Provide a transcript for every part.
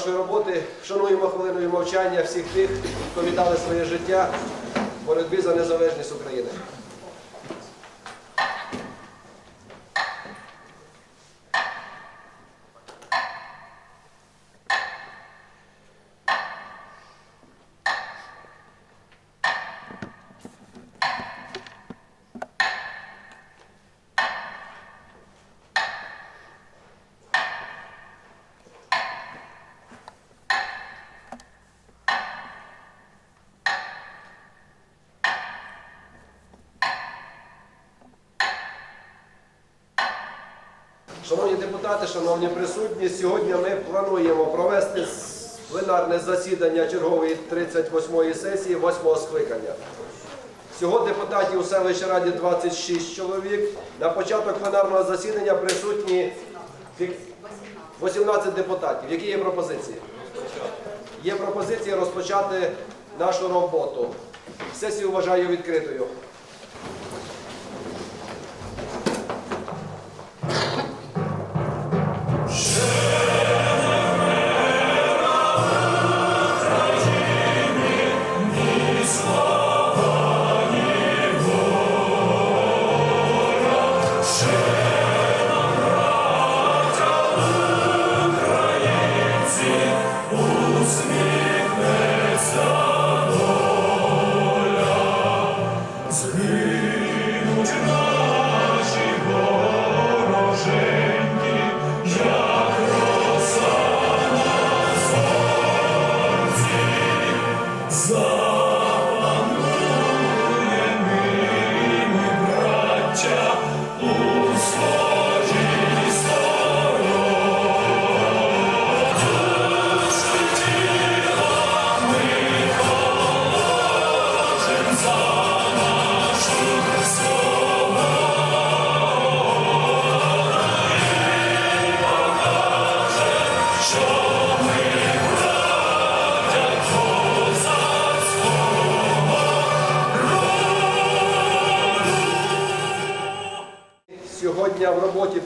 нашої роботи шануємо хвилиною мовчання всіх тих, хто віддали своє життя в боротьбі за незалежність України. Шановні депутати, шановні присутні, сьогодні ми плануємо провести пленарне засідання чергової 38-ї сесії 8-го скликання. Всього депутатів у селищі раді 26 чоловік. На початок пленарного засідання присутні 18 депутатів. Які є пропозиції? Є пропозиція розпочати нашу роботу. Сесію вважаю відкритою.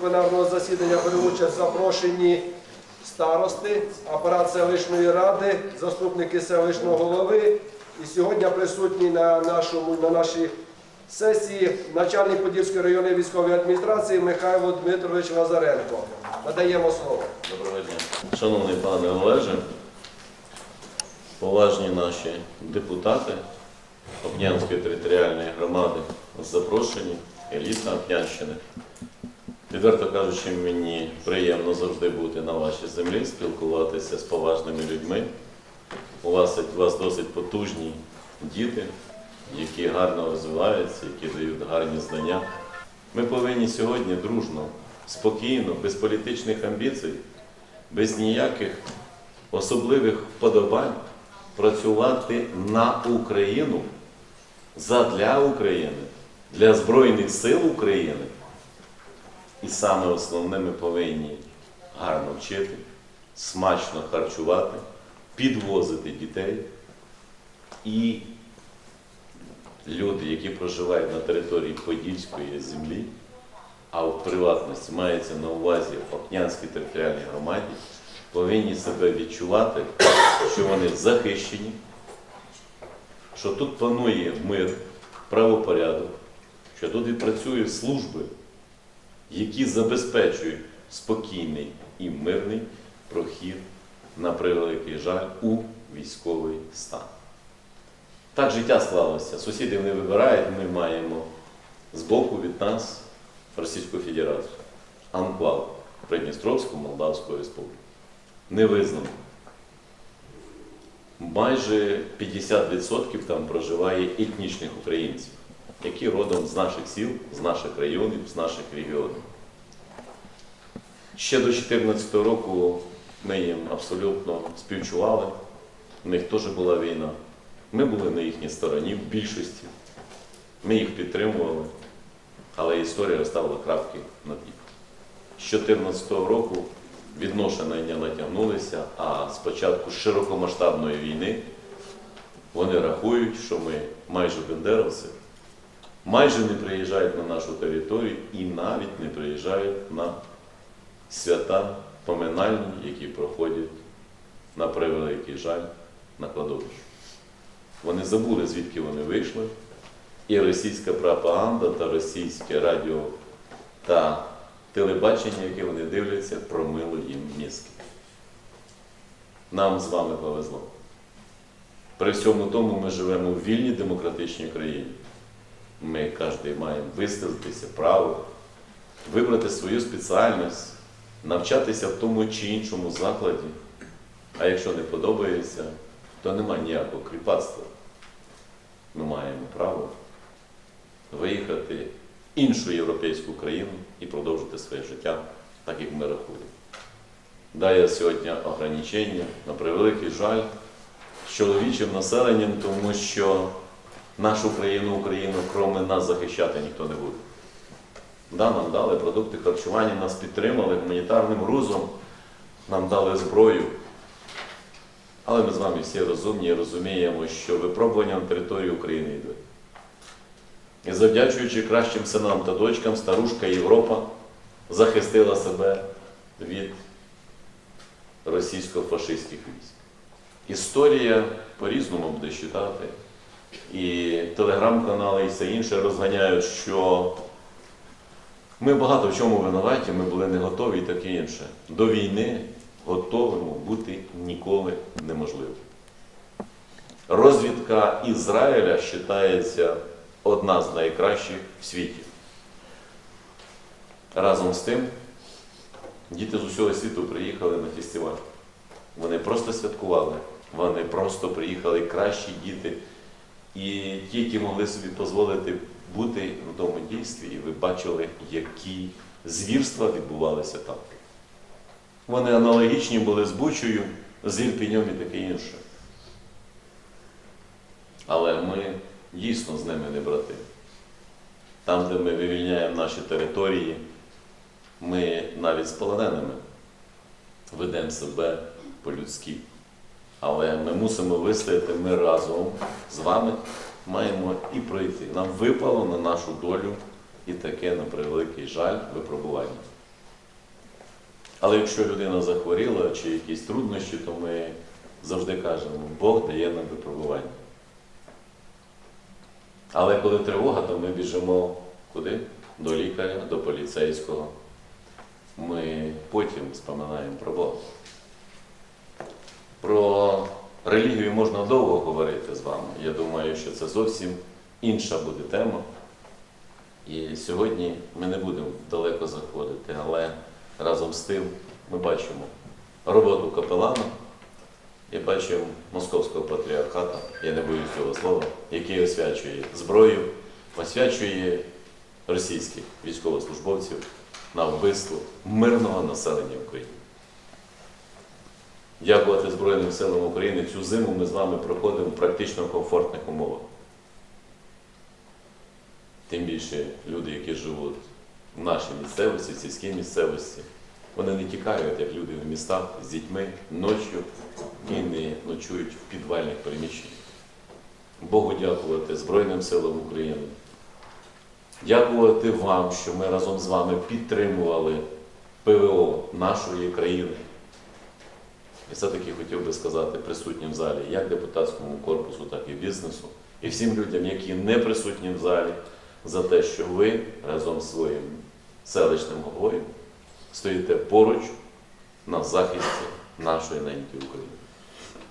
Пленарного засідання беруть участь запрошені старости, апарат селищної ради, заступники селищного голови. І сьогодні присутній на, нашому, на нашій сесії начальник Подільської районної військової адміністрації Михайло Дмитрович Лазаренко. Надаємо слово. Доброго дня. Шановний пане Олеже, поважні наші депутати Опнянської територіальної громади запрошені, еліта Опнянщини. Відверто кажучи, мені приємно завжди бути на вашій землі, спілкуватися з поважними людьми. У вас, у вас досить потужні діти, які гарно розвиваються, які дають гарні знання. Ми повинні сьогодні дружно, спокійно, без політичних амбіцій, без ніяких особливих вподобань працювати на Україну, задля України, для Збройних сил України. І саме основне ми повинні гарно вчити, смачно харчувати, підвозити дітей. І люди, які проживають на території Подільської землі, а в приватності мається на увазі в Опнянській територіальній громаді, повинні себе відчувати, що вони захищені, що тут панує мир, правопорядок, що тут і працюють служби, які забезпечують спокійний і мирний прохід на превеликий жаль у військовий стан. Так життя склалося. Сусідів не вибирають, ми маємо збоку від нас Російську Федерацію, анклав Придністровську Молдавську Республіку. Не визнано. Майже 50% там проживає етнічних українців, які родом з наших сіл, з наших районів, з наших регіонів. Ще до 2014 року ми їм абсолютно співчували. У них теж була війна. Ми були на їхній стороні в більшості. Ми їх підтримували, але історія розставила крапки над «і». З 2014 року відношення натягнулися, а з початку широкомасштабної війни вони рахують, що ми майже бендеровці, майже не приїжджають на нашу територію і навіть не приїжджають на свята поминальні, які проходять на превеликий жаль на кладовищі. Вони забули, звідки вони вийшли, і російська пропаганда та російське радіо та телебачення, яке вони дивляться, промило їм мізки. Нам з вами повезло. При всьому тому ми живемо в вільній демократичній країні. Ми кожен маємо виставитися право, вибрати свою спеціальність, навчатися в тому чи іншому закладі. А якщо не подобається, то немає ніякого кріпацтва. Ми маємо право виїхати в іншу європейську країну і продовжити своє життя, так як ми рахуємо. Дає сьогодні ограничення, на превеликий жаль, з чоловічим населенням, тому що нашу країну, Україну, кроме нас захищати ніхто не буде. Да, нам дали продукти харчування, нас підтримали гуманітарним грузом, нам дали зброю. Але ми з вами всі розумні і розуміємо, що випробування на території України йдуть. І завдячуючи кращим синам та дочкам, старушка Європа захистила себе від російсько-фашистських військ. Історія по-різному буде читати. І телеграм-канали і все інше розганяють, що ми багато в чому винуваті, ми були не готові і таке інше. До війни готовим бути ніколи неможливо. Розвідка Ізраїля вважається одна з найкращих в світі. Разом з тим, діти з усього світу приїхали на фестиваль. Вони просто святкували, вони просто приїхали кращі діти. І ті, які могли собі дозволити бути на тому дійстві, і ви бачили, які звірства відбувалися там. Вони аналогічні були з Бучою, з Ірпіньом і таке інше. Але ми дійсно з ними не брати. Там, де ми вивільняємо наші території, ми навіть з полоненими ведемо себе по-людськи. Але ми мусимо вистояти, ми разом з вами маємо і пройти. Нам випало на нашу долю і таке, на превеликий жаль, випробування. Але якщо людина захворіла чи якісь труднощі, то ми завжди кажемо, Бог дає нам випробування. Але коли тривога, то ми біжимо куди? До лікаря, до поліцейського. Ми потім споминаємо про Бога. Про релігію можна довго говорити з вами. Я думаю, що це зовсім інша буде тема. І сьогодні ми не будемо далеко заходити, але разом з тим ми бачимо роботу капелана і бачимо московського патріархата, я не боюсь цього слова, який освячує зброю, освячує російських військовослужбовців на вбивство мирного населення України. Дякувати Збройним силам України. Цю зиму ми з вами проходимо практично в комфортних умовах. Тим більше люди, які живуть в нашій місцевості, в сільській місцевості, вони не тікають, як люди в містах з дітьми ночі і не ночують в підвальних приміщеннях. Богу дякувати Збройним силам України. Дякувати вам, що ми разом з вами підтримували ПВО нашої країни. І все-таки хотів би сказати присутнім в залі, як депутатському корпусу, так і бізнесу, і всім людям, які не присутні в залі, за те, що ви разом з своїм селищним головою стоїте поруч на захисті нашої неньки України.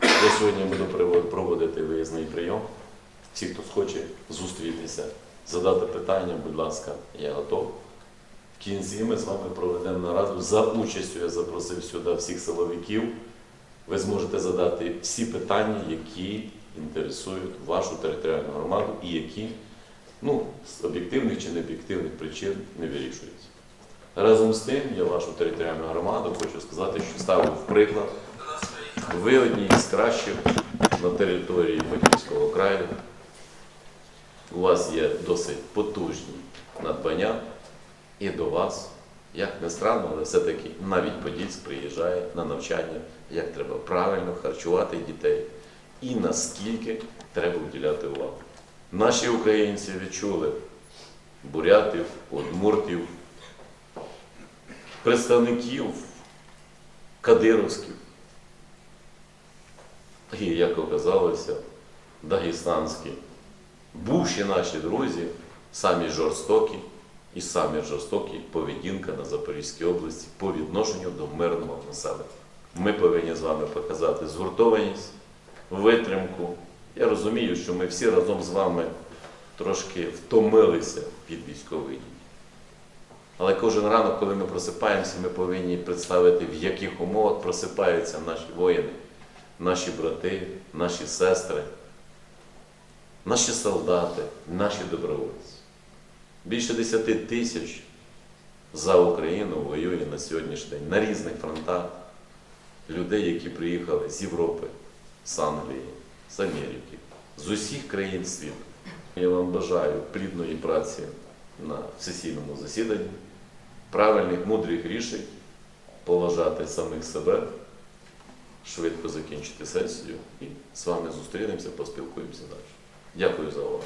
Я сьогодні буду проводити виїзний прийом. Всі, хто схоче зустрітися, задати питання, будь ласка, я готов. В кінці ми з вами проведемо нараду за участю. Я запросив сюди всіх силовиків. Ви зможете задати всі питання, які інтересують вашу територіальну громаду і які ну, з об'єктивних чи необ'єктивних причин не вирішуються. Разом з тим, я вашу територіальну громаду хочу сказати, що ставив в приклад. Ви одні з кращих на території Подільського краю. У вас є досить потужні надбання і до вас, як не странно, але все-таки навіть Подільськ приїжджає на навчання, як треба правильно харчувати дітей і наскільки треба уділяти увагу. Наші українці відчули бурятів, удмуртів, представників кадировських. І, як оказалося, дагестанські. Бувші наші друзі, самі жорстокі і самі жорстокі поведінка на Запорізькій області по відношенню до мирного населення. Ми повинні з вами показати згуртованість, витримку. Я розумію, що ми всі разом з вами трошки втомилися від військової дії. Але кожен ранок, коли ми просипаємося, ми повинні представити, в яких умовах просипаються наші воїни, наші брати, наші сестри, наші солдати, наші добровольці. Більше 10 тисяч за Україну воює на сьогоднішній день на різних фронтах людей, які приїхали з Європи, з Англії, з Америки, з усіх країн світу. Я вам бажаю плідної праці на сесійному засіданні, правильних, мудрих рішень, поважати самих себе, швидко закінчити сесію і з вами зустрінемося, поспілкуємося далі. Дякую за увагу.